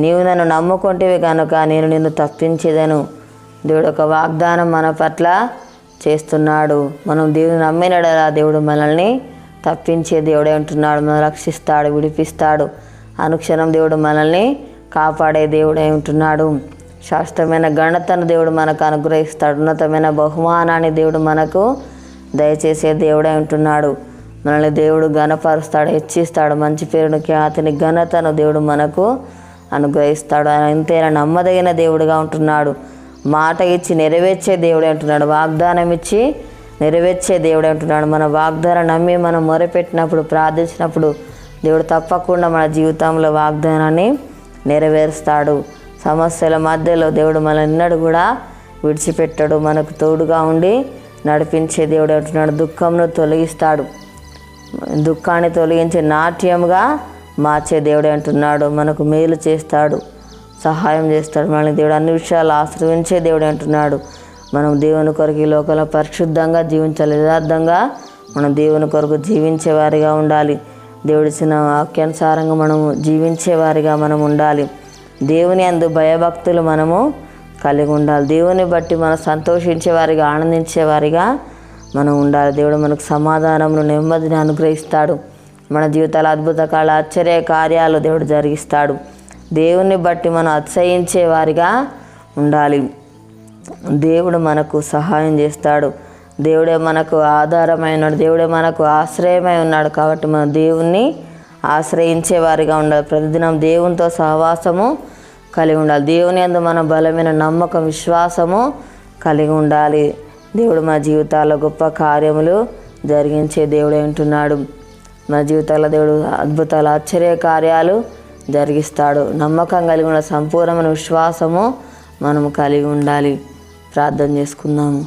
నీవు నన్ను నమ్ముకుంటేవి కనుక నేను నిన్ను తప్పించేదను. దేవుడు ఒక వాగ్దానం మన పట్ల చేస్తున్నాడు. మనం దేవుని నమ్మినడలా దేవుడు మనల్ని తప్పించే దేవుడే ఉంటున్నాడు. మనం రక్షిస్తాడు విడిపిస్తాడు. అనుక్షణం దేవుడు మనల్ని కాపాడే దేవుడే ఉంటున్నాడు. శాశ్వతమైన ఘనతను దేవుడు మనకు అనుగ్రహిస్తాడు. ఉన్నతమైన బహుమానాన్ని దేవుడు మనకు దయచేసే దేవుడే ఉంటున్నాడు. మనల్ని దేవుడు ఘనపరుస్తాడు హెచ్చిస్తాడు. మంచి పేరును ఖ్యాతిని ఘనతను దేవుడు మనకు అనుగ్రహిస్తాడు. ఆయన ఇంతైనా నమ్మదగిన దేవుడుగా ఉంటున్నాడు. మాట ఇచ్చి నెరవేర్చే దేవుడే అంటున్నాడు. వాగ్దానం ఇచ్చి నెరవేర్చే దేవుడే అంటున్నాడు. మన వాగ్దానం నమ్మి మనం మొరపెట్టినప్పుడు ప్రార్థించినప్పుడు దేవుడు తప్పకుండా మన జీవితంలో వాగ్దానాన్ని నెరవేరుస్తాడు. సమస్యల మధ్యలో దేవుడు మన ఎన్నడు కూడా విడిచిపెట్టాడు. మనకు తోడుగా ఉండి నడిపించే దేవుడు అంటున్నాడు. దుఃఖంను తొలగిస్తాడు. దుఃఖాన్ని తొలగించే నాట్యంగా మార్చే దేవుడే అంటున్నాడు మనకు మేలు చేస్తాడు సహాయం చేస్తాడు మనల్ని దేవుడు అన్ని విషయాలు ఆశ్రయించే దేవుడే అంటున్నాడు. మనం దేవుని కొరకు ఈ లోకంలో పరిశుద్ధంగా జీవించాలి యథార్థంగా మనం దేవుని కొరకు జీవించేవారిగా ఉండాలి. ఉండాలి దేవుడిచ్చిన వాక్యానుసారంగా మనము జీవించేవారిగా మనం ఉండాలి. దేవుని అందు భయభక్తులు మనము కలిగి ఉండాలి. దేవుని బట్టి మనం సంతోషించే వారిగా ఆనందించే వారిగా మనం ఉండాలి. దేవుడు మనకు సమాధానమును నెమ్మదిని అనుగ్రహిస్తాడు. మన జీవితాల అద్భుత కాల ఆశ్చర్య కార్యాలు దేవుడు జరిగిస్తాడు. దేవుణ్ణి బట్టి మనం అతిశయించే వారిగా ఉండాలి. దేవుడు మనకు సహాయం చేస్తాడు. దేవుడే మనకు ఆధారమై ఉన్నాడు. దేవుడే మనకు ఆశ్రయమై ఉన్నాడు కాబట్టి మనం దేవుణ్ణి ఆశ్రయించే వారిగా ఉండాలి. ప్రతిదినం దేవునితో సహవాసము కలిగి ఉండాలి. దేవుని అందు మన బలమైన నమ్మకం విశ్వాసము కలిగి ఉండాలి. దేవుడు మా జీవితాల్లో గొప్ప కార్యములు జరిగించే దేవుడే ఉంటున్నాడు మన జీవితాల్లో దేవుడు అద్భుతాలు ఆశ్చర్య కార్యాలు జరిగిస్తాడు. నమ్మకం కలిగి ఉన్న సంపూర్ణమైన విశ్వాసము మనము కలిగి ఉండాలి. ప్రార్థన చేసుకుందాము.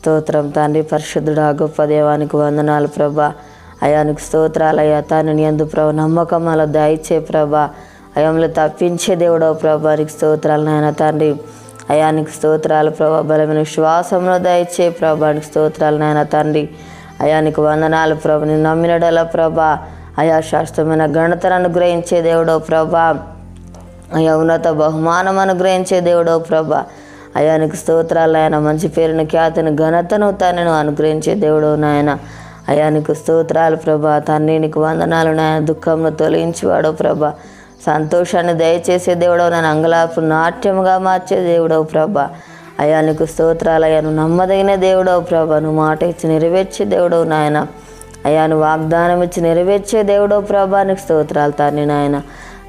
స్తోత్రం తండ్రి పరిశుద్ధుడా గొప్ప దేవానికి వందనాలు ప్రభా. అయానికి స్తోత్రాలు అయ్యా. తాను ఎందు ప్రభు నమ్మకం అలా దయచే ప్రభా. అయంలో తప్పించే దేవుడో ప్రభా నీకు స్తోత్రాలు నాయన తండ్రి. అయానికి స్తోత్రాలు ప్రభా. బలమైన విశ్వాసంలో దయచే ప్రభానికి స్తోత్రాలు నాయన తండ్రి. అయానికి వందనాలు ప్రభు. నేను నమ్మినడల ప్రభా. అయా శాస్త్రమైన ఘనతను అనుగ్రహించే దేవుడో ప్రభా. అయా ఉన్నత బహుమానం అనుగ్రహించే దేవుడో ప్రభా. నీకు స్తోత్రాలు ఆయన మంచి పేరుని ఖ్యాతిని ఘనతను తనను అనుగ్రహించే దేవుడు నాయన. అయానికి స్తోత్రాలు ప్రభా. తండ్రి నీకు వందనాలు నాయన. దుఃఖంను తొలగించేవాడో ప్రభా. సంతోషాన్ని దయచేసే దేవుడో నన్ను అంగలాపు నాట్యముగా మార్చే దేవుడో ప్రభా. అయా నీకు స్తోత్రాలయ్యాను నమ్మదగిన దేవుడవు ప్రభా. నువ్వు మాట ఇచ్చి నెరవేర్చే దేవుడవు నాయన. అయ్యా నువ్వు వాగ్దానం ఇచ్చి నెరవేర్చే దేవుడవు ప్రభా. నీకు స్తోత్రాలు తండ్రి నాయన.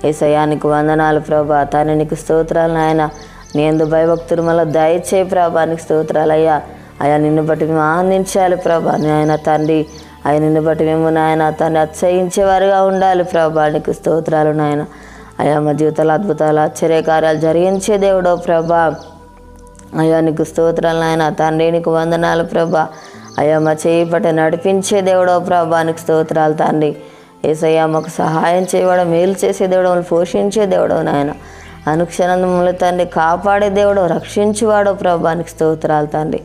ఏసయానికి వందనాలు ప్రభా. తండ్రి నీకు స్తోత్రాలు నాయన. నీ ఎందు భయభక్తులు మళ్ళీ దయచే ప్రభా. నీకు స్తోత్రాలు అయ్యా. అయ్యా నిన్ను బట్టి మేము ఆనందించాలి ప్రభా. నాయన తండ్రి అయ్యా నిన్ను బట్టి మేము నాయన తండ్రి అత్సహించేవారుగా ఉండాలి ప్రభా. నీకు స్తోత్రాలు నాయన. అయ్యా మా జీవితాలు అద్భుతాలు ఆశ్చర్యకార్యాలు జరిగించే దేవుడో ప్రభా. అయ్యా నీకు స్తోత్రాలు నాయన. తండ్రి నీకు వందనాలు ప్రభా. అయ్యా మా చేయి నడిపించే దేవుడో ప్రభా నీకు స్తోత్రాలు తండ్రి. ఏసయ్యా మాకు సహాయం చేయడం మేలు చేసే దేవుడు పోషించే దేవుడు నాయన. అనుక్షణములు తండ్రి కాపాడే దేవుడు రక్షించేవాడో ప్రభా నీకు స్తోత్రాలు తండ్రి.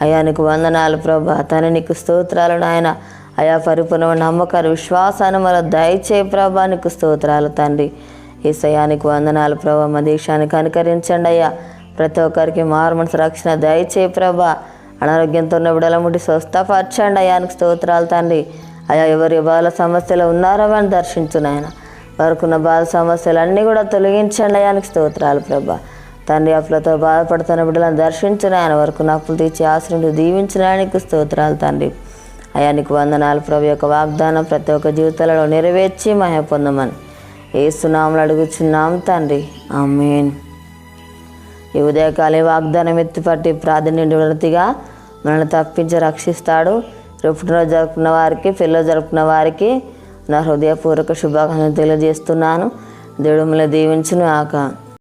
అయ్యా నీకు వందనాలు ప్రభా. తన నీకు స్తోత్రాలు నాయన. అయా పరిపూర్ణ నమ్మకాలు విశ్వాసాన్ని మన దయచే ప్రభా నీకు స్తోత్రాలు తండ్రి. ఏసయానికి వందనాలు ప్రభా. మా దేశానికి అనుకరించండి అయ్యా. ప్రతి ఒక్కరికి మారు మనసు రక్షణ దయచే ప్రభా. అనారోగ్యంతో ఉన్న బిడల ముట్టి స్వస్థపరచండి అయ్యానికి స్తోత్రాలు తండ్రి. అయ్యా ఎవరి బాల సమస్యలు ఉన్నారో అని దర్శించును ఆయన వారికున్న బాధ సమస్యలు అన్నీ కూడా తొలగించండి అయ్యానికి స్తోత్రాలు ప్రభా. తండ్రి అప్పులతో బాధపడుతున్న బిడ్డలను దర్శించిన ఆయన వరకు అప్పులు తీర్చి ఆశ్రయుడు దీవించడానికి స్తోత్రాలు తండ్రి. అయానికి వందనాలు ప్రభు. యొక్క వాగ్దానం ప్రతి ఒక్క జీవితాలలో నెరవేర్చి మహ పొందమని. ఏ సునాములు అడుగుచున్నాం తండ్రి. ఆమెన్. ఈ ఉదయకాలే వాగ్దానం ఎత్తిపట్టి ప్రాధాన్యతగా మనల్ని తప్పించి రక్షిస్తాడు. రేపు జరుపుకున్న వారికి పిల్లలు జరుపుకున్న వారికి నా హృదయపూర్వక శుభాకాంక్షలు తెలియజేస్తున్నాను. దేవుడు మిమ్మల్ని దీవించును ఆక